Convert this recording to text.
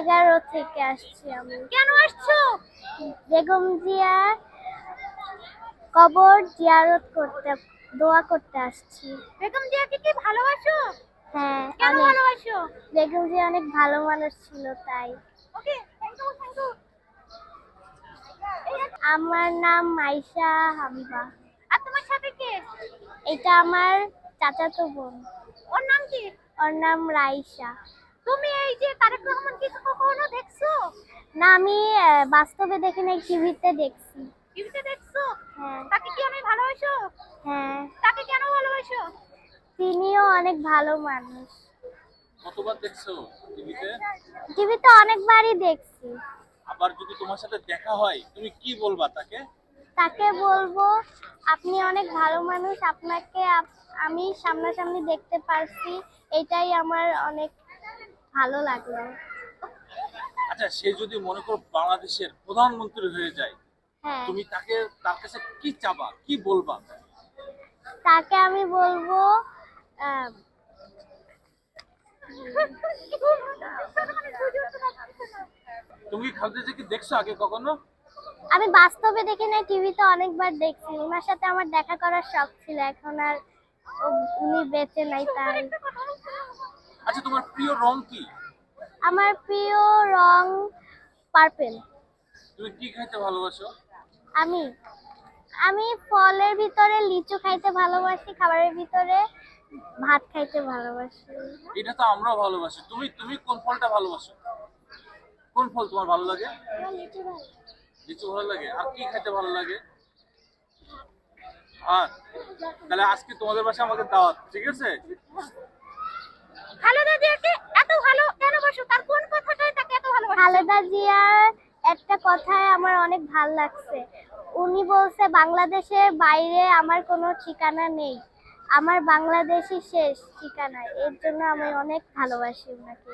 এগারো থেকে আসছি আমি। কেন আসছো? বেগম জিয়া কবর জিয়ারত করতে দোয়া করতে আসছি। বেগম জিয়াকে কি ভালোবাসো? হ্যাঁ কেন ভালোবাসো? বেগম জিয়া অনেক ভালো মানুষ ছিল তাই। Okay thank you thank you আমার নাম মাইশা হাবিবা আর তোমার সাথে কে? এটা আমার চাচাতো বোন। ওর নাম কি? ওর নাম রাইসা। তুমি এই যে তারেক রহমান কি কখনো দেখছ? না আমি বাস্তবে দেখি নাই টিভিতে দেখছি। টিভিতে দেখছ? হ্যাঁ। তাকে কি অনেক ভালোবাসো? হ্যাঁ। তাকে কেন ভালোবাসো? তিনিও অনেক ভালো মানুষ। কতবার দেখছ টিভিতে? টিভিতে অনেকবারই দেখছি। আবার যদি তোমার সাথে দেখা হয় তুমি কি বলবা তাকে? তাকে বলব আপনি অনেক ভালো মানুষ আপনাকে আমি সামনাসামনি দেখতে পারছি এটাই আমার অনেক ভালো লাগল। আচ্ছা সে যদি মনে করো বাংলাদেশের প্রধানমন্ত্রী হয়ে যায় হ্যাঁ। তুমি তাকে তার কাছে কি চাবা? কি বলবা? তাকে আমি বলব তুমি কি খালেদা জিয়াকে দেখছ আগে কখনো? আমি বাস্তবে দেখি নাই টিভিতে অনেকবার দেখছি। ওনার সাথে আমার দেখা করার শখ ছিল এখন আর উনি বেঁচে নাই তাই। আচ্ছা তোমার প্রিয় রং কি? আমার প্রিয় রং পার্পেল। তুমি কি খাইতে ভালোবাসো? আমি আমি ফলের ভিতরে লিচু খাইতে ভালোবাসি খাবারের ভিতরে ভাত খাইতে ভালোবাসি। এটা তো আমরাও ভালোবাসি। তুমি তুমি কোন ফলটা ভালোবাসো? কোন ফল তোমার ভালো লাগে? লিচু ভালো লাগে। আর কি খাইতে ভালো লাগে? আর তাহলে আজকে তোমাদের বাসায় আমাকে দাওয়াত ঠিক আছে? খালেদা জিয়াকে এত ভালো কেন বাসো তার কোন কথাটাই তাকে এত ভালোবাসো খালেদা জিয়ার একটা কথায় আমার অনেক ভালো লাগছে উনি বলছে বাংলাদেশের বাইরে আমার কোনো ঠিকানা নেই আমার বাংলাদেশই শেষ ঠিকানা এর জন্য আমি অনেক ভালোবাসি ওনাকে।